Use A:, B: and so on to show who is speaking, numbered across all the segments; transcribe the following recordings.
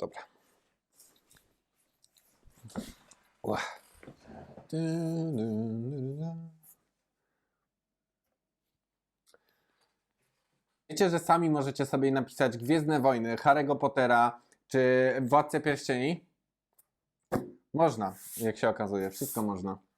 A: Dobra. Wiecie, że sami możecie sobie napisać Gwiezdne Wojny, Harry'ego Pottera czy Władcę Pierścieni? Można, jak się okazuje. Wszystko można.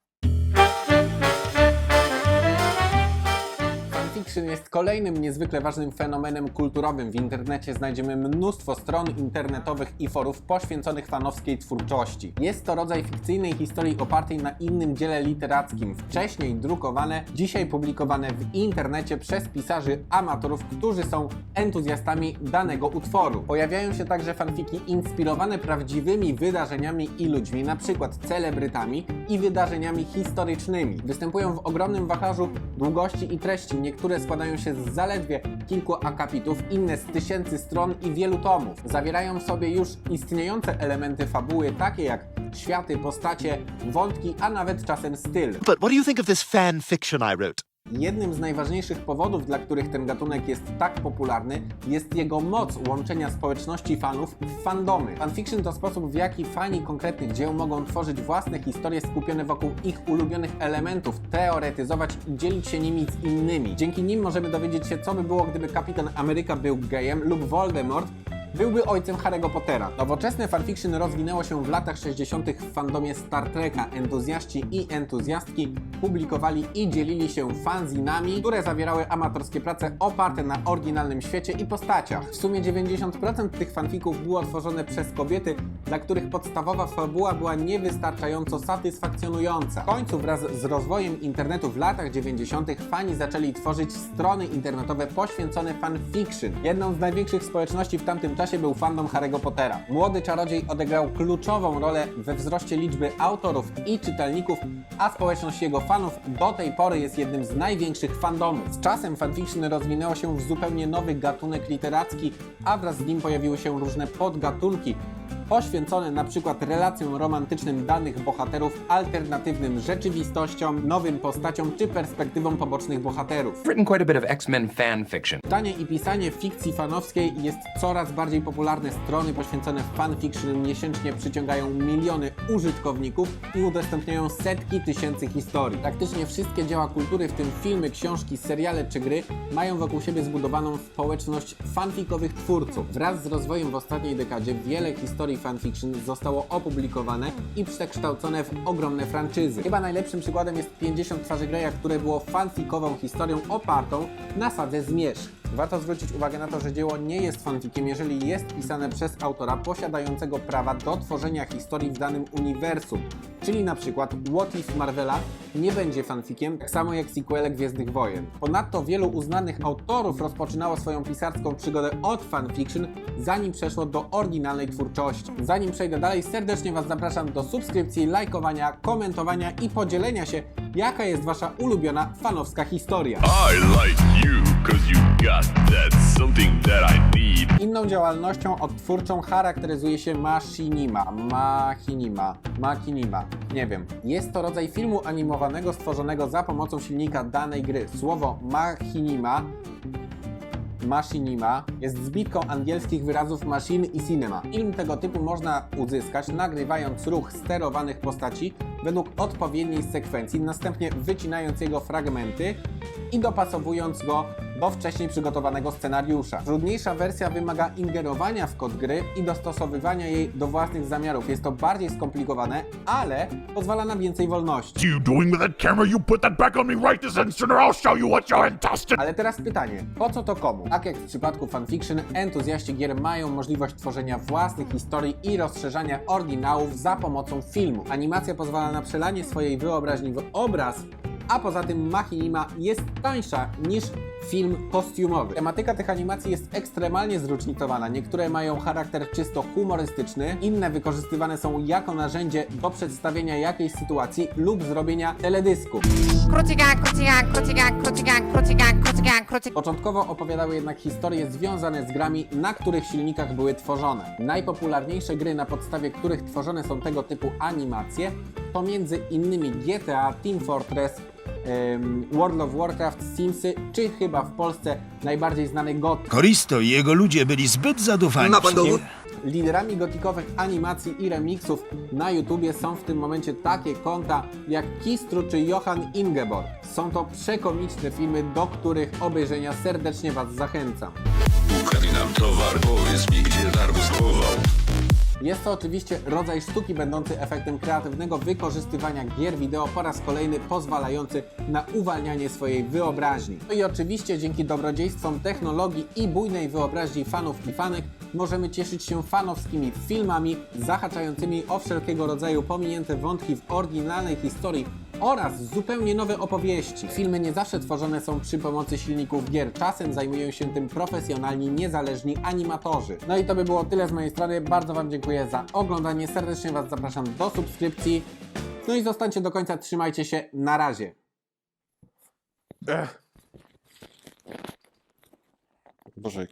A: Fanfiction jest kolejnym niezwykle ważnym fenomenem kulturowym. W internecie znajdziemy mnóstwo stron internetowych i forów poświęconych fanowskiej twórczości. Jest to rodzaj fikcyjnej historii opartej na innym dziele literackim, wcześniej drukowane, dzisiaj publikowane w internecie przez pisarzy amatorów, którzy są entuzjastami danego utworu. Pojawiają się także fanfiki inspirowane prawdziwymi wydarzeniami i ludźmi, przykład celebrytami i wydarzeniami historycznymi. Występują w ogromnym wachlarzu długości i treści. Niektóre składają się z zaledwie kilku akapitów, inne z tysięcy stron i wielu tomów. Zawierają w sobie już istniejące elementy fabuły, takie jak światy, postacie, wątki, a nawet czasem styl.
B: But what do you think of this fan fiction I wrote?
A: Jednym z najważniejszych powodów, dla których ten gatunek jest tak popularny, jest jego moc łączenia społeczności fanów w fandomy. Fanfiction to sposób, w jaki fani konkretnych dzieł mogą tworzyć własne historie skupione wokół ich ulubionych elementów, teoretyzować i dzielić się nimi z innymi. Dzięki nim możemy dowiedzieć się, co by było, gdyby Kapitan Ameryka był gejem lub Voldemort byłby ojcem Harry'ego Pottera. Nowoczesne fanfiction rozwinęło się w latach 60. w fandomie Star Treka. Entuzjaści i entuzjastki publikowali i dzielili się fanzinami, które zawierały amatorskie prace oparte na oryginalnym świecie i postaciach. W sumie 90% tych fanfików było tworzone przez kobiety, dla których podstawowa fabuła była niewystarczająco satysfakcjonująca. W końcu wraz z rozwojem internetu w latach 90. fani zaczęli tworzyć strony internetowe poświęcone fanfiction. Jedną z największych społeczności w tamtym czasie był fandom Harry'ego Pottera. Młody czarodziej odegrał kluczową rolę we wzroście liczby autorów i czytelników, a społeczność jego fanów do tej pory jest jednym z największych fandomów. Z czasem fanfiction rozwinęło się w zupełnie nowy gatunek literacki, a wraz z nim pojawiły się różne podgatunki, poświęcone na przykład relacjom romantycznym danych bohaterów, alternatywnym rzeczywistościom, nowym postaciom czy perspektywom pobocznych bohaterów.
C: written quite a bit of X-Men fan fiction.
A: Czytanie i pisanie fikcji fanowskiej jest coraz bardziej popularne. Strony poświęcone fanfiction miesięcznie przyciągają miliony użytkowników i udostępniają setki tysięcy historii. Praktycznie wszystkie dzieła kultury, w tym filmy, książki, seriale czy gry, mają wokół siebie zbudowaną społeczność fanfikowych twórców. Wraz z rozwojem w ostatniej dekadzie wiele historii fanfiction zostało opublikowane i przekształcone w ogromne franczyzy. Chyba najlepszym przykładem jest 50 twarzy Greya, które było fanfikową historią opartą na sadze Zmierzch. Warto zwrócić uwagę na to, że dzieło nie jest fanfikiem, jeżeli jest pisane przez autora posiadającego prawa do tworzenia historii w danym uniwersum. Czyli na przykład What If Marvela nie będzie fanfikiem, tak samo jak sequele Gwiezdnych Wojen. Ponadto wielu uznanych autorów rozpoczynało swoją pisarską przygodę od fanfiction, zanim przeszło do oryginalnej twórczości. Zanim przejdę dalej, serdecznie Was zapraszam do subskrypcji, lajkowania, komentowania i podzielenia się, jaka jest Wasza ulubiona fanowska historia.
D: I like you
A: Inną działalnością odtwórczą charakteryzuje się machinima, machinima, machinima, nie wiem. Jest to rodzaj filmu animowanego stworzonego za pomocą silnika danej gry. Słowo machinima Machinima jest zbitką angielskich wyrazów machine i cinema. Film tego typu można uzyskać nagrywając ruch sterowanych postaci według odpowiedniej sekwencji, następnie wycinając jego fragmenty i dopasowując go do wcześniej przygotowanego scenariusza. Trudniejsza wersja wymaga ingerowania w kod gry i dostosowywania jej do własnych zamiarów. Jest to bardziej skomplikowane, ale pozwala na więcej wolności.
D: You doing with that camera? You put that back on me right this instant or I'll show you what you're intestine.
A: Ale teraz pytanie, po co to komu? Tak jak w przypadku fanfiction, entuzjaści gier mają możliwość tworzenia własnych historii i rozszerzania oryginałów za pomocą filmu. Animacja pozwala na przelanie swojej wyobraźni w obraz, a poza tym Machinima jest tańsza niż film kostiumowy. Tematyka tych animacji jest ekstremalnie zróżnicowana. Niektóre mają charakter czysto humorystyczny, inne wykorzystywane są jako narzędzie do przedstawienia jakiejś sytuacji lub zrobienia teledysku.
E: Krucygan, krucygan, krucygan, krucygan, krucygan.
A: Początkowo opowiadały jednak historie związane z grami, na których silnikach były tworzone. Najpopularniejsze gry, na podstawie których tworzone są tego typu animacje, to między innymi GTA, Team Fortress, World of Warcraft, Simsy, czy chyba w Polsce najbardziej znany GOT.
B: Koristo i jego ludzie byli zbyt zadufani.
F: Ma pan dowód?
A: Liderami gotikowych animacji i remixów na YouTubie są w tym momencie takie konta jak Kistru czy Johan Ingeborg. Są to przekomiczne filmy, do których obejrzenia serdecznie Was zachęcam.
D: Ukradli nam towar, powiedz mi, gdzie darmo schował.
A: Jest to oczywiście rodzaj sztuki będący efektem kreatywnego wykorzystywania gier wideo po raz kolejny pozwalający na uwalnianie swojej wyobraźni. No i oczywiście dzięki dobrodziejstwom technologii i bujnej wyobraźni fanów i fanek możemy cieszyć się fanowskimi filmami zahaczającymi o wszelkiego rodzaju pominięte wątki w oryginalnej historii oraz zupełnie nowe opowieści. Filmy nie zawsze tworzone są przy pomocy silników gier, czasem zajmują się tym profesjonalni, niezależni animatorzy. No i to by było tyle z mojej strony. Bardzo Wam dziękuję za oglądanie. Serdecznie Was zapraszam do subskrypcji. No i zostańcie do końca, trzymajcie się. Na razie.
F: Boże,